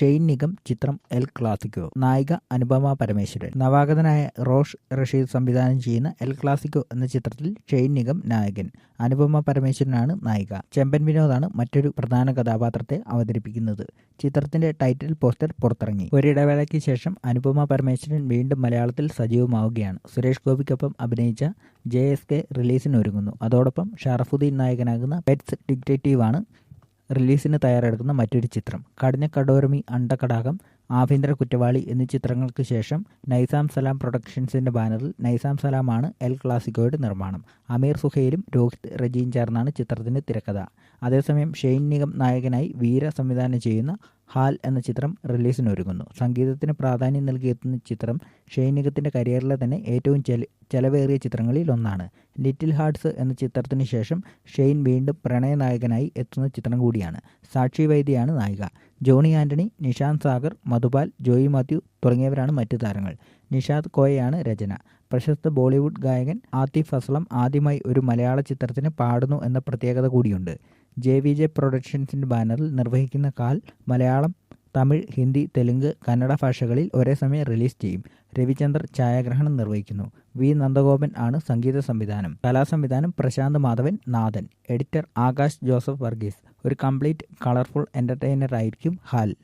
Shane Nigam ചിത്രം El Clasico. നായിക അനുപമ പരമേശ്വരൻ. നവാഗതനായ റോഷ് റഷീദ് സംവിധാനം ചെയ്യുന്ന എൽ ക്ലാസിക്കോ എന്ന ചിത്രത്തിൽ ഷെയ്ൻ നിഗം നായകൻ. അനുപമ പരമേശ്വരനാണ് നായിക. ചെമ്പൻ വിനോദാണ് മറ്റൊരു പ്രധാന കഥാപാത്രത്തെ അവതരിപ്പിക്കുന്നത്. ചിത്രത്തിന്റെ ടൈറ്റിൽ പോസ്റ്റർ പുറത്തിറങ്ങി. ഒരിടവേളയ്ക്ക് ശേഷം അനുപമ പരമേശ്വരൻ വീണ്ടും മലയാളത്തിൽ സജീവമാവുകയാണ്. സുരേഷ് ഗോപിക്കൊപ്പം അഭിനയിച്ച ജെ എസ് കെ റിലീസിനൊരുങ്ങുന്നു. അതോടൊപ്പം ഷറഫുദ്ദീൻ നായകനാകുന്ന പെറ്റ്സ് ഡിക്റ്റേറ്റീവാണ് റിലീസിന് തയ്യാറെടുക്കുന്ന മറ്റൊരു ചിത്രം കടിഞ്ഞ കടോരമി അണ്ടകടാകം ആഭ്യന്തര കുറ്റവാളി എന്നീ ചിത്രങ്ങൾക്ക് ശേഷം നൈസാം സലാം പ്രൊഡക്ഷൻസിന്റെ ബാനറിൽ നൈസാം സലാമാണ് എൽ ക്ലാസിക്കോയുടെ നിർമ്മാണം. അമീർ സുഹൈലും രോഹിത് റജിയും ചേർന്നാണ് ചിത്രത്തിന്റെ തിരക്കഥ. അതേസമയം ഷെയ്ൻ നിഗം നായകനായി വീര സംവിധാനം ചെയ്യുന്ന ഹാൽ എന്ന ചിത്രം റിലീസിനൊരുങ്ങുന്നു സംഗീതത്തിന് പ്രാധാന്യം നൽകിയെത്തുന്ന ചിത്രം ഷൈനികത്തിന്റെ കരിയറിലെ തന്നെ ഏറ്റവും ചെലവേറിയ ചിത്രങ്ങളിൽ ഒന്നാണ്. ലിറ്റിൽ ഹാർട്സ് എന്ന ചിത്രത്തിന് ശേഷം ഷെയ്ൻ വീണ്ടും പ്രണയനായകനായി എത്തുന്ന ചിത്രം കൂടിയാണ്. സാക്ഷി വൈദ്യയാണ് നായിക. ജോണി ആന്റണി നിഷാന്ത് സാഗർ മധുപാൽ ജോയി മാത്യു തുടങ്ങിയവരാണ് മറ്റു താരങ്ങൾ. നിഷാദ് കോയയാണ് രചന. പ്രശസ്ത ബോളിവുഡ് ഗായകൻ ആതിഫ് അസ്ലം ആദ്യമായി ഒരു മലയാള ചിത്രത്തിന് പാടുന്നു എന്ന പ്രത്യേകത കൂടിയുണ്ട്. ജെ വി ജെ പ്രൊഡക്ഷൻസിന്റെ ബാനറിൽ നിർവഹിക്കുന്ന കാൽ മലയാളം തമിഴ് ഹിന്ദി തെലുങ്ക് കന്നഡ ഭാഷകളിൽ ഒരേ സമയം റിലീസ് ചെയ്യും. രവിചന്ദർ ഛായാഗ്രഹണം നിർവഹിക്കുന്നു. വി. നന്ദഗോപൻ ആണ് സംഗീത സംവിധാനം. കലാസംവിധാനം പ്രശാന്ത് മാധവൻ നാഥൻ. എഡിറ്റർ ആകാശ് ജോസഫ് വർഗീസ്. ഒരു കംപ്ലീറ്റ് കളർഫുൾ എന്റർടൈനർ ആയിരിക്കും ഹാൽ.